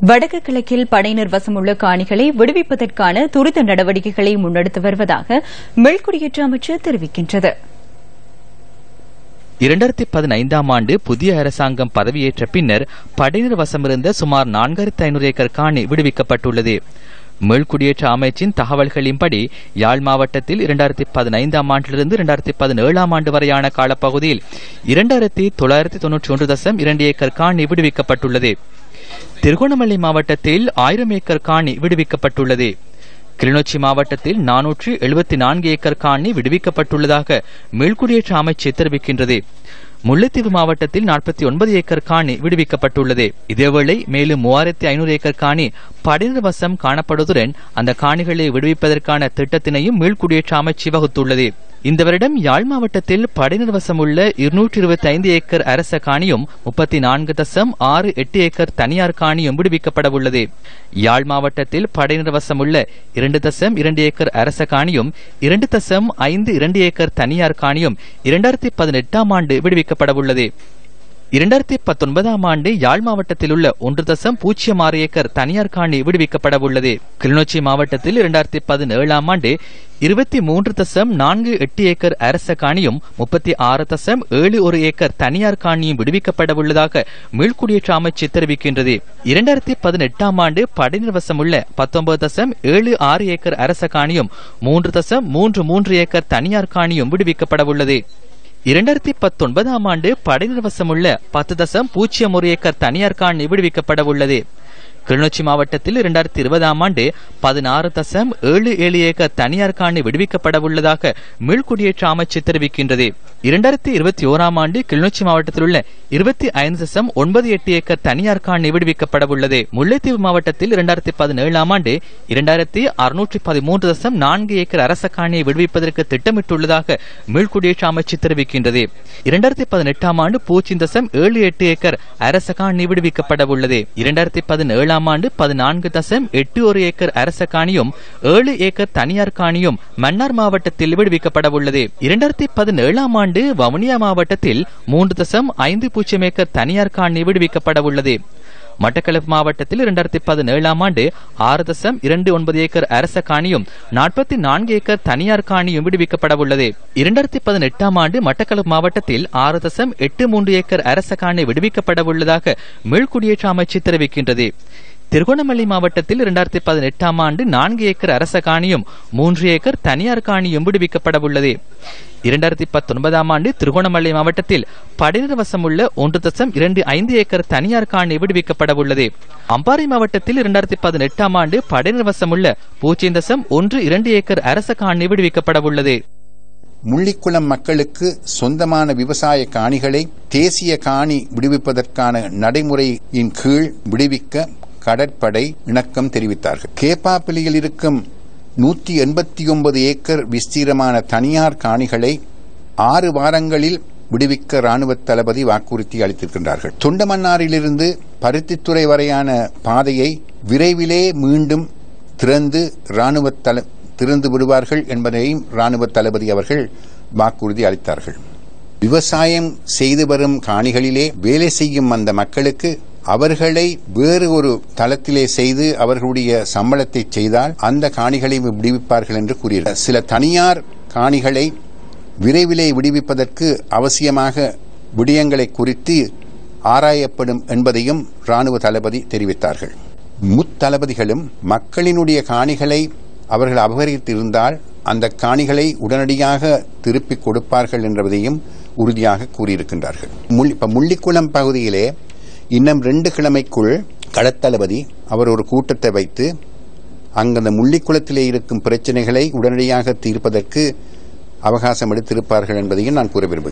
வடக்கு கிழக்கில் படையினர் வசமுள்ள காணிகளை விடுவிப்பதற்கான துரித நடவடிக்கைகளை முன்னெடுத்து வருவதாக மேல்குடியேற்ற அமைச்சர் தெரிவிக்கின்றது. இரண்டாயிரத்தி பதினைந்தாம் ஆண்டு புதிய அரசாங்கம் பதவியேற்ற பின்னர் படையினர் வசமிருந்த சுமார் நான்காயிரத்து ஐநூறு ஏக்கர் காணி விடுவிக்கப்பட்டுள்ளது. மேல்குடியேற்ற அமைச்சின் தகவல்களின்படி யாழ் மாவட்டத்தில் இரண்டாயிரத்தி பதினைந்தாம் ஆண்டிலிருந்து இரண்டாயிரத்தி பதினேழாம் ஆண்டு வரையான காலப்பகுதியில் இரண்டாயிரத்தி தொள்ளாயிரத்தி தொன்னூற்றி ஒன்று தசம் இரண்டு ஏக்கர் காணி விடுவிக்கப்பட்டுள்ளது. திருகோணமலை மாவட்டத்தில் ஆயிரம் ஏக்கர் காணி விடுவிக்கப்பட்டுள்ளது. கிளிநொச்சி மாவட்டத்தில் நானூற்றி எழுபத்தி நான்கு ஏக்கர் காணி விடுவிக்கப்பட்டுள்ளதாக மீள்குடியேற்ற அமைச்சு தெரிவிக்கின்றது. முல்லைத்தீவு மாவட்டத்தில் நாற்பத்தி ஒன்பது ஏக்கர் காணி விடுவிக்கப்பட்டுள்ளது. இதேவேளை மேலும் மூவாயிரத்தி ஐநூறு ஏக்கர் காணி படையினர் வசம் காணப்படுவதுடன் அந்த காணிகளை விடுவிப்பதற்கான திட்டத்தினையும் மீள்குடியேற்ற அமைச்சு வகுத்துள்ளது. இந்த வருடம் யாழ் மாவட்டத்தில் படையினர் வசமுள்ள இருநூற்றி இருபத்தி ஐந்து ஏக்கர் அரச காணியும் முப்பத்தி நான்கு தசம் ஆறு எட்டு ஏக்கர் தனியார் காணியும் விடுவிக்கப்பட உள்ளது. யாழ் மாவட்டத்தில் படையினர் வசமுள்ள இரண்டு தசம் இரண்டு ஏக்கர் அரச காணியும் இரண்டு தசம் ஐந்து இரண்டு ஏக்கர் தனியார் காணியும் இரண்டாயிரத்தி பதினெட்டாம் ஆண்டு விடுவிக்கப்பட உள்ளது. இரண்டாயிரத்தி பத்தொன்பதாம் ஆண்டு யாழ் மாவட்டத்தில் உள்ள ஒன்று தசம் பூஜ்ஜியம் ஆறு ஏக்கர் தனியார் காணி விடுவிக்கப்பட உள்ளது. கிளிநொச்சி மாவட்டத்தில் இரண்டாயிரத்தி பதினேழாம் ஆண்டு இருபத்தி மூன்று தசம் நான்கு எட்டு ஏக்கர் அரச காணியும் முப்பத்தி ஆறு தசம் ஏழு ஒரு ஏக்கர் தனியார் காணியும் விடுவிக்கப்பட உள்ளதாக மீள்குடியேற்ற அமைச்சு தெரிவிக்கின்றது. இரண்டாயிரத்தி பதினெட்டாம் ஆண்டு படையினர் வசமுள்ள பத்தொன்பது தசம் ஏழு ஆறு ஏக்கர் அரச காணியும் மூன்று தசம் மூன்று மூன்று ஏக்கர் தனியார் காணியும் விடுவிக்கப்பட உள்ளது. இரண்டாயிரத்தி பத்தொன்பதாம் ஆண்டு படையினர் வசமுள்ள பத்து தசம் பூஜ்ஜியம் ஒரு ஏக்கர் தனியார் கான் விடுவிக்கப்பட உள்ளது. கிளிநொச்சி மாவட்டத்தில் இரண்டாயிரத்தி இருபதாம் ஆண்டு பதினாறு தசம் ஏழு ஏழு ஏக்கர் தனியார் காணி விடுவிக்கப்பட உள்ளதாக மீள்குடியேற்ற அமைச்சர் தெரிவிக்கின்றது. இரண்டாயிரத்தி இருபத்தி ஓராம் ஆண்டு கிளிநொச்சி மாவட்டத்தில் உள்ள இருபத்தி ஐந்து தசம் ஒன்பது எட்டு ஏக்கர் தனியார் காணி விடுவிக்கப்பட உள்ளது. முல்லைத்தீவு மாவட்டத்தில் இரண்டாயிரத்தி பதினேழாம் ஆண்டு இரண்டாயிரத்தி அறுநூற்றி பதிமூன்று தசம் நான்கு ஏக்கர் அரச காணியை விடுவிப்பதற்கு திட்டமிட்டுள்ளதாக மீள்குடியேற்ற அமைச்சர் தெரிவிக்கின்றது. இரண்டாயிரத்தி பதினெட்டாம் ஆண்டு பூச்சி தசம் ஏழு எட்டு ஏக்கர் அரச காணி விடுவிக்கப்பட உள்ளது. இரண்டாயிரத்தி பதினேழாம் ஐந்தாம் ஆண்டு பதினான்கு தசம் எட்டு ஒரு ஏக்கர் அரச காணியும் ஏழு ஏக்கர் தனியார் காணியும் மன்னார் மாவட்டத்தில் விடுவிக்கப்பட உள்ளது இரண்டாயிரத்தி பதினேழாம் ஆண்டு வவுனியா மாவட்டத்தில் மூன்று தசம் ஐந்து பூஜ்ஜியம் ஏக்கர் தனியார் காணி விடுவிக்கப்பட உள்ளது மட்டக்களப்பு மாவட்டத்தில் இரண்டாயிரத்தி பதினேழாம் ஆண்டு ஆறு தசம் இரண்டு ஒன்பது ஏக்கர் அரச காணியும் நாற்பத்தி நான்கு ஏக்கர் தனியார் காணியும் விடுவிக்கப்பட உள்ளது இரண்டாயிரத்தி பதினெட்டாம் ஆண்டு மட்டக்களப்பு மாவட்டத்தில் ஆறு தசம் எட்டு மூன்று ஏக்கர் அரச காணி விடுவிக்கப்பட உள்ளதாக மீள்குடியேற்ற அமைச்சு தெரிவிக்கின்றது. திருகோணமலை மாவட்டத்தில் இரண்டாயிரத்தி பதினெட்டாம் ஆண்டு நான்கு ஏக்கர் அரச காணியும் மூன்று ஏக்கர் தனியார் காணியும் விடுவிக்கப்பட உள்ளது. இரண்டாயிரத்தி பத்தொன்பதாம் ஆண்டு திருகோணமலை மாவட்டத்தில் படையினர் வசமுள்ள ஒன்று தசம் இரண்டு ஐந்து ஏக்கர் தனியார் காணி விடுவிக்கப்பட உள்ளது. அம்பாறை மாவட்டத்தில் இரண்டாயிரத்தி பதினெட்டாம் ஆண்டு படையினர் வசமுள்ள பூஜ்ஜியம் தசம் ஒன்று இரண்டு ஏக்கர் அரச காணி விடுவிக்கப்பட உள்ளது. முள்ளிக்குளம் மக்களுக்கு சொந்தமான விவசாய காணிகளை தேசிய காணி விடுவிப்பதற்கான நடைமுறையின் கீழ் விடுவிக்க கடற்படை இணக்கம் தெரிவித்தார்கள். கேப்பாப்பிலியில் இருக்கும் நூற்றி எண்பத்தி ஒன்பது ஏக்கர் விஸ்தீரமான தனியார் காணிகளை ஆறு வாரங்களில் விடுவிக்க ராணுவ தளபதி வாக்குறுதி அளித்திருக்கின்றார்கள். தொண்டமன்னாரிலிருந்து பருத்தித்துறை வரையான பாதையை விரைவிலே மீண்டும் திறந்து ராணுவ தள திறந்து விடுவார்கள் என்பதையும் ராணுவ தளபதி அவர்கள் வாக்குறுதி அளித்தார்கள். விவசாயம் செய்து வரும் காணிகளிலே வேலை செய்யும் அந்த மக்களுக்கு அவர்களை வேறு ஒரு தளத்திலே செய்து அவர்களுடைய சம்பளத்தை செய்தால் அந்த காணிகளை விடுவிப்பார்கள் என்று கூறியிருக்கிறார். சில தனியார் காணிகளை விரைவிலே விடுவிப்பதற்கு அவசியமாக விடயங்களை குறித்து ஆராயப்படும் என்பதையும் ராணுவ தளபதி தெரிவித்தார்கள். முத்தளபதிகளும் மக்களினுடைய காணிகளை அவர்கள் அபகரித்திருந்தால் அந்த காணிகளை உடனடியாக திருப்பிக் கொடுப்பார்கள் என்பதையும் உறுதியாக கூறியிருக்கின்றார்கள். இப்போ முள்ளிக்குளம் பகுதியிலே இன்னும் ரெண்டு கிழமைக்குள் களத்தளபதி அவர் ஒரு கூட்டத்தை வைத்து அங்கு அந்த முள்ளிக்குளத்திலே இருக்கும் பிரச்சனைகளை உடனடியாக தீர்ப்பதற்கு அவகாசம் எடுத்திருப்பார்கள் என்பதையும் நான் கூற விரும்புகிறேன்.